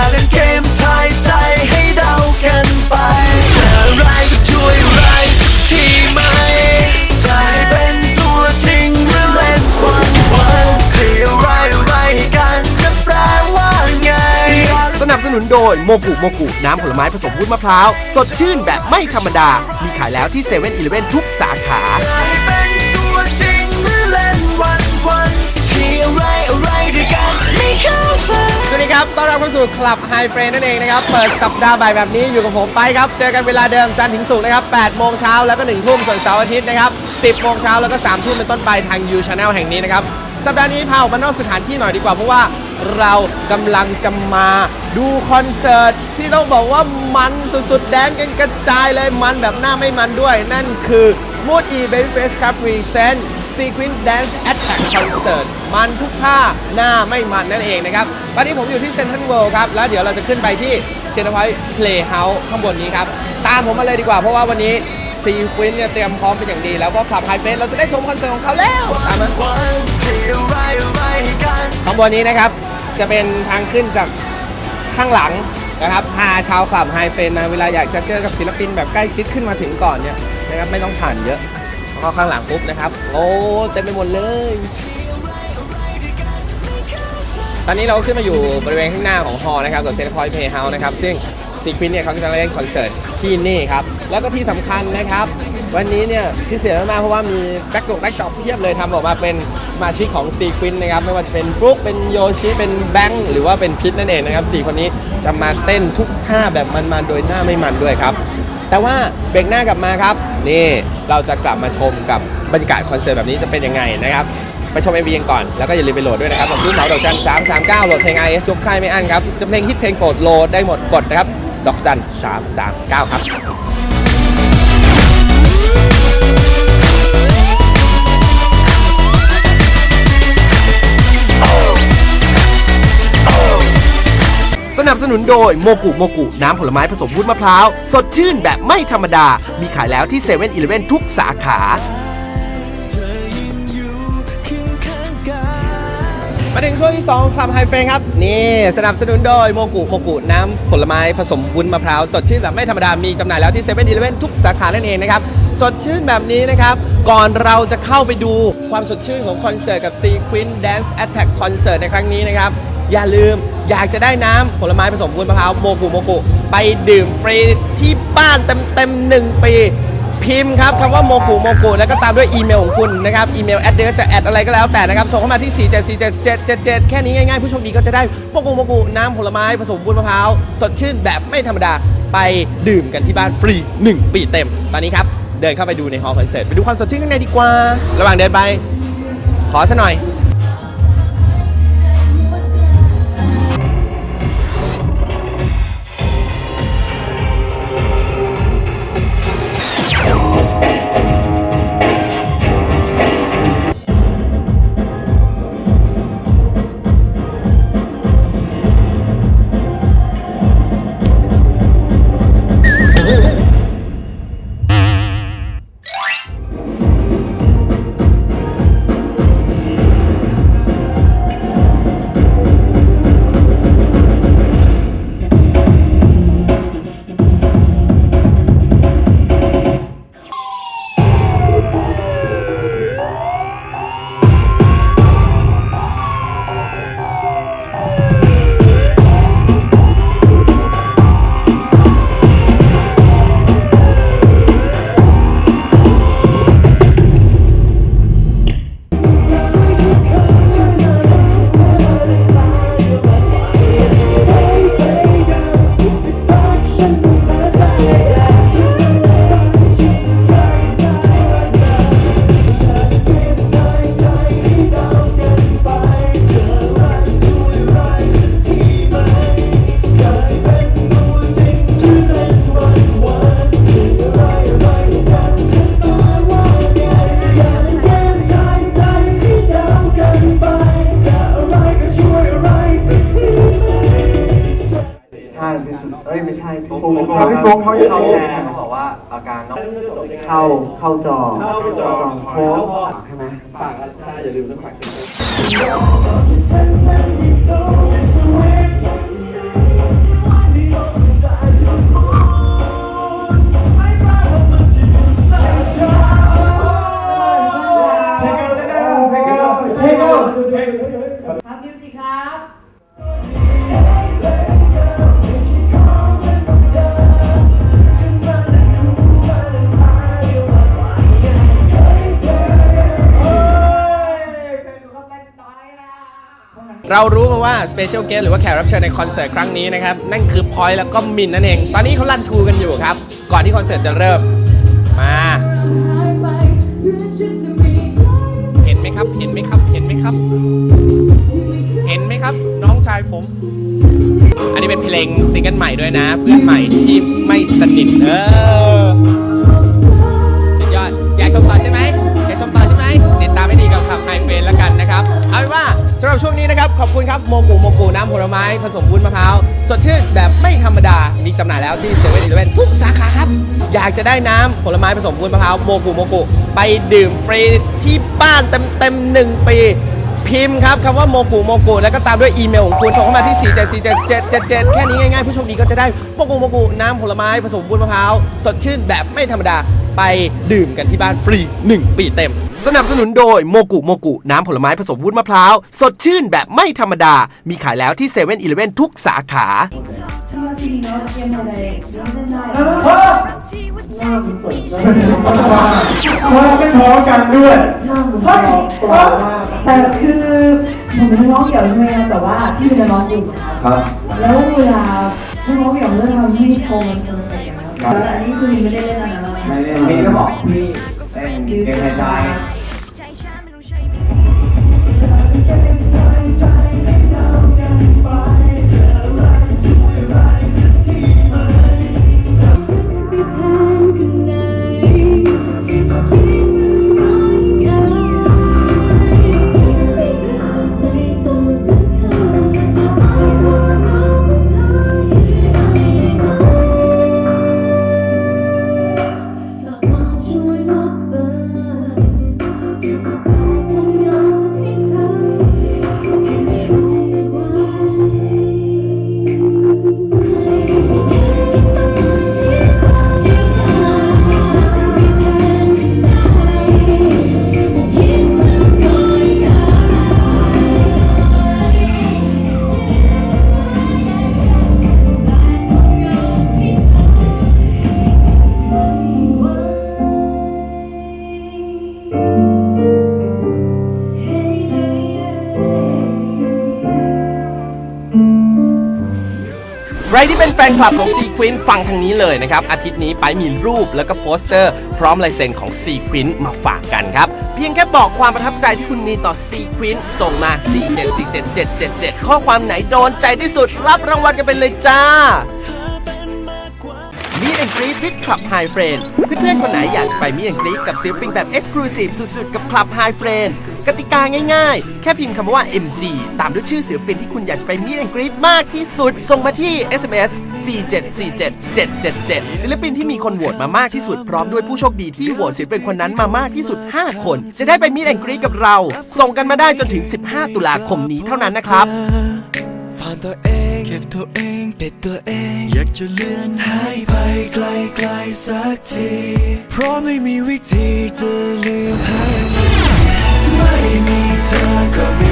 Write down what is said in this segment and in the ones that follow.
าเล่นเกมทายใจให้เดากันไปจออะไรก็ช่วยอะไรทีไหมใจเป็นตัวจริงหรือเล่นวันวันที่อะไรอะไรกันจะแปลว่าไง สนับสนุนโดยโมกุโมกุน้ำผลไม้ผสมวุ้นมะพร้าว สดชื่นแบบไม่ธรรมดา มีขายแล้วที่เซเว่นอีเลฟเว่นทุกสาขา ครับ ต้อนรับเข้าสู่คลับไฮเฟรนนั่นเองนะครับ เปิดสัปดาห์บ่ายแบบนี้อยู่กับผมไปครับ เจอกันเวลาเดิมจันทร์ถึงศุกร์นะครับ8โมงเช้าแล้วก็1ทุ่มส่วนเสาร์อาทิตย์นะครับ 10โมงเช้าแล้วก็3ทุ่มเป็นต้นไปทาง You Channel แห่งนี้นะครับ สัปดาห์นี้พาออกมานอกสถานที่หน่อยดีกว่า เพราะว่าเรากำลังจะมาดูคอนเสิร์ตที่ต้องบอกว่ามันสุดๆ แดนกันกระจายเลยมันแบบหน้าไม่มันด้วย นั่นคือ Smooth E Babyface ครับ Present Sequin Dance Attack Concert มันทุกท่าหน้าไม่มันนั่นเองนะครับ ตอนนี้ผมอยู่ที่เซ็นทรัลเวิลด์ครับ แล้วเดี๋ยวเราจะขึ้นไปที่เซ็นทรัลพอยต์เพลย์เฮาส์ข้างบนนี้ครับ ตามผมมาเลยดีกว่าเพราะว่าวันนี้ซีควินเนี่ยเตรียมพร้อมเป็นอย่างดี แล้วก็ขับไฮเฟสเราจะได้ชมคอนเสิร์ตของเขาแล้วตามมาข้างบนนี้นะครับจะเป็นทางขึ้นจากข้างหลังนะครับพาชาวคลับไฮเฟนมาเวลาอยากจะเจอกับศิลปินแบบใกล้ชิดขึ้นมาถึงก่อนเนี่ยนะครับไม่ต้องผ่านเยอะพอข้างหลังปุ๊บนะครับ โอ้เต็มไปหมดเลย ตอนนี้เราขึ้นมาอยู่บริเวณข้างหน้าของฮอลล์นะครับกับเซนทรัลพอยต์เพย์เฮาส์นะครับซึ่งซีควินเนี่ยเขาจะเล่นคอนเสิร์ตที่นี่ครับ แล้วก็ที่สำคัญนะครับ วันนี้เนี่ยพิเศษมากๆเพราะว่ามีแบ็กดงแบ็กจ็อบเพียบเลยทำออกมาเป็นสมาชิกของซีควินนะครับไม่ว่าจะเป็นฟลุกเป็นโยชิเป็นแบงค์หรือว่าเป็นพิทนั่นเองนะครับสี่คนนี้จะมาเต้นทุกท่าแบบมันๆโดยหน้าไม่มันด้วยครับ แต่ว่าเบรกหน้ากลับมาครับ นี่เราจะกลับมาชมกับบรรยากาศคอนเสิร์ตแบบนี้จะเป็นยังไงนะครับ ไปชม MV กันก่อน แล้วก็อย่าลืมไปโหลดด้วยนะครับกับซื้อเหมาดอกจัน3 3 9โหลดเพลง IS ยกค่ายไม่อั้นครับจะเพลงฮิตเพลงโปรดโหลดได้หมดกดนะครับดอกจัน3 3 9ครับสนับสนุนโดยโมกุโมกุ น้ำผลไม้ผสมวุ้นมะพร้าว สดชื่นแบบไม่ธรรมดา มีขายแล้วที่เซเว่นอีเลฟทุกสาขา มาถึงช่วงที่2คลับไฮเฟนครับ นี่สนับสนุนโดยโมกุโมกุน้ำผลไม้ผสมวุ้นมะพร้าวสดชื่นแบบไม่ธรรมดา มีจำหน่ายแล้วที่เซเว่นอีเลฟทุกสาขานั่นเองนะครับ สดชื่นแบบนี้นะครับ ก่อนเราจะเข้าไปดูความสดชื่นของคอนเสิร์ตกับ Sequin Dance Attack Concert ในครั้งนี้นะครับ อย่าลืมอยากจะได้น้ำผลไม้ผสมวุ้นมะพร้าวโมกุโมกุไปดื่มฟรีที่บ้านเต็มๆหนึ่งปี พิมพ์ครับคำว่าโมกุโมกุแล้วก็ตามด้วยอีเมลของคุณนะครับอีเมลแอดเดรสจะแอดอะไรก็แล้วแต่นะครับส่งเข้ามาที่ 4 7 4 7 7 7 7 แค่นี้ง่ายๆ ผู้โชคดีก็จะได้โมกุโมกุน้ำผลไม้ผสมวุ้นมะพร้าว สดชื่นแบบไม่ธรรมดาไปดื่มกันที่บ้านฟรี 1 ปีเต็ม ตอนนี้ครับ เดินเข้าไปดูในฮอลล์คอนเสิร์ตไปดูความสดชื่นข้างในดีกว่า ระหว่างเดินไป ขอซะหน่อย พี่เขาฟุ๊พี่กฟุ๊กพี่ฟุ๊กเขาเขาเขาแชร์แชร์เขาบอกว่าอาการน้องเข้าเข้าจอเข้าจอโพสต์ใช่ไหมฝากใช่อย่าลืมต้องฝาก เรารู้มาว่าสเปเชียลเกสหรือว่าแขกรับเชิญในคอนเสิร์ตครั้งนี้นะครับ นั่นคือพอยแล้วก็มินนั่นเอง ตอนนี้เขาลั่นทูกันอยู่ครับ ก่อนที่คอนเสิร์ตจะเริ่ม มา เห็นไหมครับ เห็นไหมครับ เห็นไหมครับ เห็นไหมครับ น้องชายผม อันนี้เป็นเพลงซิงเกิลใหม่ด้วยนะ เพื่อนใหม่ที่ไม่สนิทเออสุดยอดอยากชมต่อใช่ สำหรับช่วงนี้นะครับขอบคุณครับโมกุโมกุน้ำผลไม้ผสมวุ้นมะพร้าวสดชื่นแบบไม่ธรรมดา มีจำหน่ายแล้วที่เซเว่นอีเลเวนทุกสาขาครับ อยากจะได้น้ำผลไม้ผสมวุ้นมะพร้าวโมกุโมกุไปดื่มฟรีที่บ้านเต็มเต็มหนึ่งปี พิมพ์ครับคำว่าโมกุโมกุแล้วก็ตามด้วยอีเมลของคุณส่งเข้ามาที่ 4 7 4 7 7 7 7 แค่นี้ง่ายๆ ผู้โชคดีก็จะได้โมกุโมกุน้ำผลไม้ผสมวุ้นมะพร้าว สดชื่นแบบไม่ธรรมดาไปดื่มกันที่บ้านฟรี 1 ปีเต็ม สนับสนุนโดยโมกุโมกุน้ำผลไม้ผสมวุ้นมะพร้าว สดชื่นแบบไม่ธรรมดา มีขายแล้วที่เซเว่นอีเลเวนทุกสาขาไม่ท้อกันด้วย ท้อปลอมมากแต่คือผมเป็นน้องเดี่ยวใช่ไหมครับแต่ว่าที่เป็นน้องอยู่ครับครับแล้วเวลานักร้องเดี่ยวเรื่องทำที่โทรมันสนุกอย่าเงี้ยครับแล้วอันนี้คือไม่ได้เล่นอะไรนะไม่ได้มีก็บอกพี่เต้นเกมไทย รที่เป็นแฟนคลับของซีควินฟังทางนี้เลยนะครับ อาทิตย์นี้ไปมีรูปแล้วก็โปสเตอร์ พร้อมลายเซ็นของซีควินมาฝากกันครับ เพียงแค่บอกความประทับใจที่คุณมีต่อซีควินส่งมา 4747777 ข้อความไหนโดนใจที่สุดรับรางวัลกันไปเลยจ้ามีแอนกรีวิดคลับไฮเฟรนเพื่อนๆคนไหนอยากไปมีแอนกรีกับศิลปินแบบ Exclusive สุดๆกับคลับไฮเฟรน กติกาง่ายๆ แค่พิมพ์คำว่า MG ตามด้วยชื่อศิลปินที่คุณอยากจะไปมีแอนกรีดมากที่สุด ส่งมาที่ SMS 4747777 ศิลปินที่มีคนโหวตมามากที่สุด พร้อมด้วยผู้โชคดีที่โหวตศิลปินคนนั้นมามากที่สุด 5 คน จะได้ไปมีแอนกรีดกับเรา ส่งกันมาได้จนถึง 15 ตุลาคมนี้เท่านั้นนะครับซ่อนตัวเองเก็บตัวเองปิดตัวเอง อยากจะเลื่อนหายไปไกลไกลๆสักที เพราะไม่มีวิธีจะลืมหาย มีเธ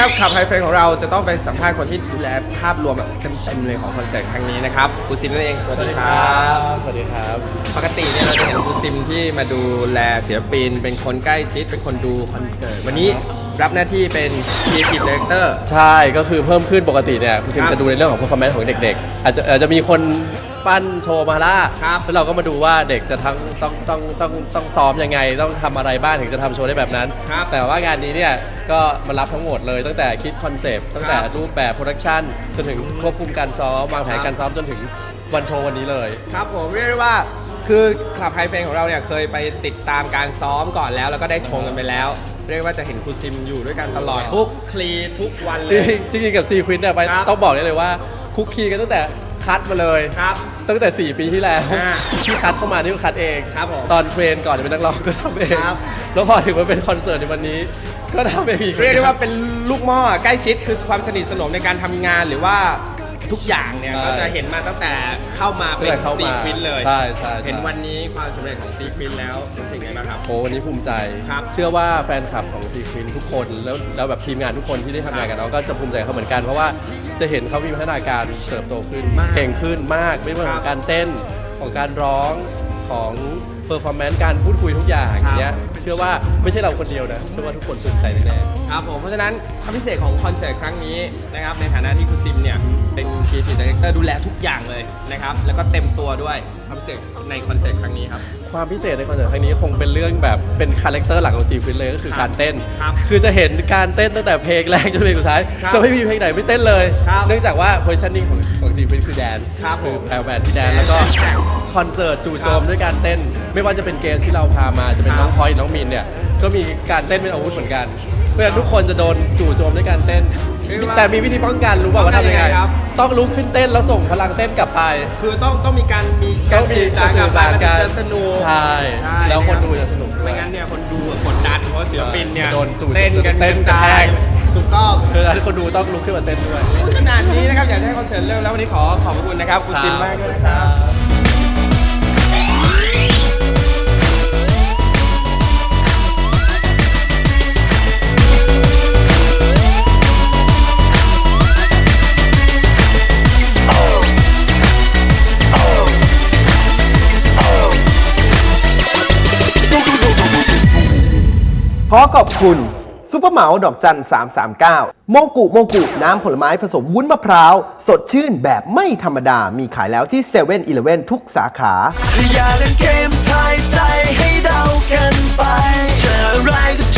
นนี้ครับขับไฮเฟนของเราจะต้องไปสัมภาษณ์คนที่ดูแลภาพรวมแบบเต็มๆเลยของคอนเสิร์ตครั้งนี้นะครับครูซิมนั่นเองสวัสดีครับ สวัสดีครับ ปกติเนี่ยเราจะเห็นครูซิมที่มาดูแลศิลปิน เป็นคนใกล้ชิดเป็นคนดูคอนเสิร์ตวันนี้รับหน้าที่เป็น Creative Director ใช่ก็คือเพิ่มขึ้นปกติเนี่ยคุณซิมครับจะดูในเรื่องของ performance ของเด็กๆ อาจจะอาจจะมีคน ปั้นโชว์มาล่าครับแล้วเราก็มาดูว่าเด็กจะทั้งต้องต้องต้องต้องซ้อมยังไง ต้องทำอะไรบ้างถึงจะทำโชว์ได้แบบนั้น ครับแต่ว่างานนี้เนี่ยก็มารับทั้งหมดเลยตั้งแต่คิดคอนเซปต์ตั้งแต่ครับรูปแบบโปรดักชันจนถึงควบคุมการซ้อมวางแผนครับ การซ้อมจนถึงวันโชว์วันนี้เลย ครับผมเรียกได้ว่าคือคลับไฮเฟนของเราเนี่ยเคยไปติดตามการซ้อมก่อนแล้ว แล้วก็ได้ชมกันไปแล้ว เรียกว่าจะเห็นครูซิมอยู่ด้วยกันตลอดทุกคลีทุกวันเลย จริงๆกับซีควินเนี่ยไปครับต้องบอกได้เลยว่าคุกคีกันตั้งแต่ คัดมาเลยครับ ตั้งแต่ 4 ปีที่แล้วอ่าที่คัดเข้ามานี่ก็คัดเองครับผมตอนเทรนก่อนจะเป็นนักร้องก็ทำเองครับ แล้วพอถึงมาเป็นคอนเสิร์ตในวันนี้ ก็ทำเองอีก เรียกได้ว่าเป็นลูกหม้อใกล้ชิดคือความสนิทสนมในการทำงานหรือว่า ทุกอย่างเนี่ยใช่ก็จะเห็นมาตั้งแต่เข้ามาเป็ตั้งแต่นเข้าซีมาควินเลยใช่ใช่ใช่เห็นวันนี้ความสำเร็จของซีควินแล้วรู้สึกไงบ้างครับโอ้วันนี้ภูมิใจครับเชื่อว่าแฟนคลับของซีควินทุกคนแล้วแล้วแบบทีมงานทุกคนที่ได้ทำงานกับน้องก็จะภูมิใจเขาเหมือนกันเพราะว่าจะเห็นเขามีพัฒนาการเติบโตขึ้นมากเก่งขึ้นมากไม่ว่าคขรัอบงการเต้นของการร้องของ เพอร์ฟอร์แมนซ์การพูดคุยทุกอย่างครับ เนี้ยเชื่อว่าไม่ใช่เราคนเดียวนะเชื่อว่าทุกคนภูมิใจแน่ๆครับผมเพราะฉะนั้นความพิเศษของคอนเสิร์ตครั้งนี้นะครับในฐานะที่คุณซิมเนี่ยเป็น Creative Director ดูแลทุกอย่างเลยนะครับแล้วก็เต็มตัวด้วยความพิเศษในคอนเสิร์ตครั้งนี้ครับความพิเศษในคอนเสิร์ตครั้งนี้คงเป็นเรื่องแบบเป็นคาแรคเตอร์หลักของซีควินเลยก็คือครับการเต้นครับคือจะเห็นการเต้นตั้งแต่เพลงแรกจนเพลงสุดท้ายครับจะไม่มีเพลงไหนไม่เต้นเลย ครับเนื่องจากว่า positioning ของของซีควินคือแดนซ์ครับคือผมแพลวแมนที่แดนซ์แล้วก็ คอนเสิร์ตจู่โจมด้วยการเต้น ไม่ว่าจะเป็นเกสที่เราพามาจะเป็นน้องพลอยน้องมินเนี่ยก็มีการเต้นเป็นอาวุธเหมือนกัน เพื่อทุกคนจะโดนจู่โจมด้วยการเต้นเรียกว่าแต่มีวิธีป้องกันรู้ป่าวว่าทำยังไงป้องกันยังไงครับต้องลุกขึ้นเต้นแล้วส่งพลังเต้นกลับไป คือต้องต้องมีการมีต้องมีการสื่อสารกับการสื่อสารกันจะสนุกใช่ใช่แล้วคนรับดูจะสนุกด้วยไม่งั้นเนี่ยคนดูกดดันเพราะศิลปินเนี่ยโดนจู่เต้นกันเต้นกระจายกระแทกถูกต้องคือให้คนดูต้องลุกขึ้นมาเต้นด้วยขนาดนี้นะครับอยากจะให้คอนเสิร์ตเริ่มแล้ววันนี้ขอขอบพระคุณนะครับคุณซิมมากด้วยนะครับ ขอขอบคุณซูเปอร์เหมาดอกจัน 339 โมกุโมกุน้ำผลไม้ผสมวุ้นมะพร้าว สดชื่นแบบไม่ธรรมดา มีขายแล้วที่7 e เ e ่ e อทุกสาขา ถ้าอยาเล่นเกมทายใจให้เดากันไปเจออะไรก็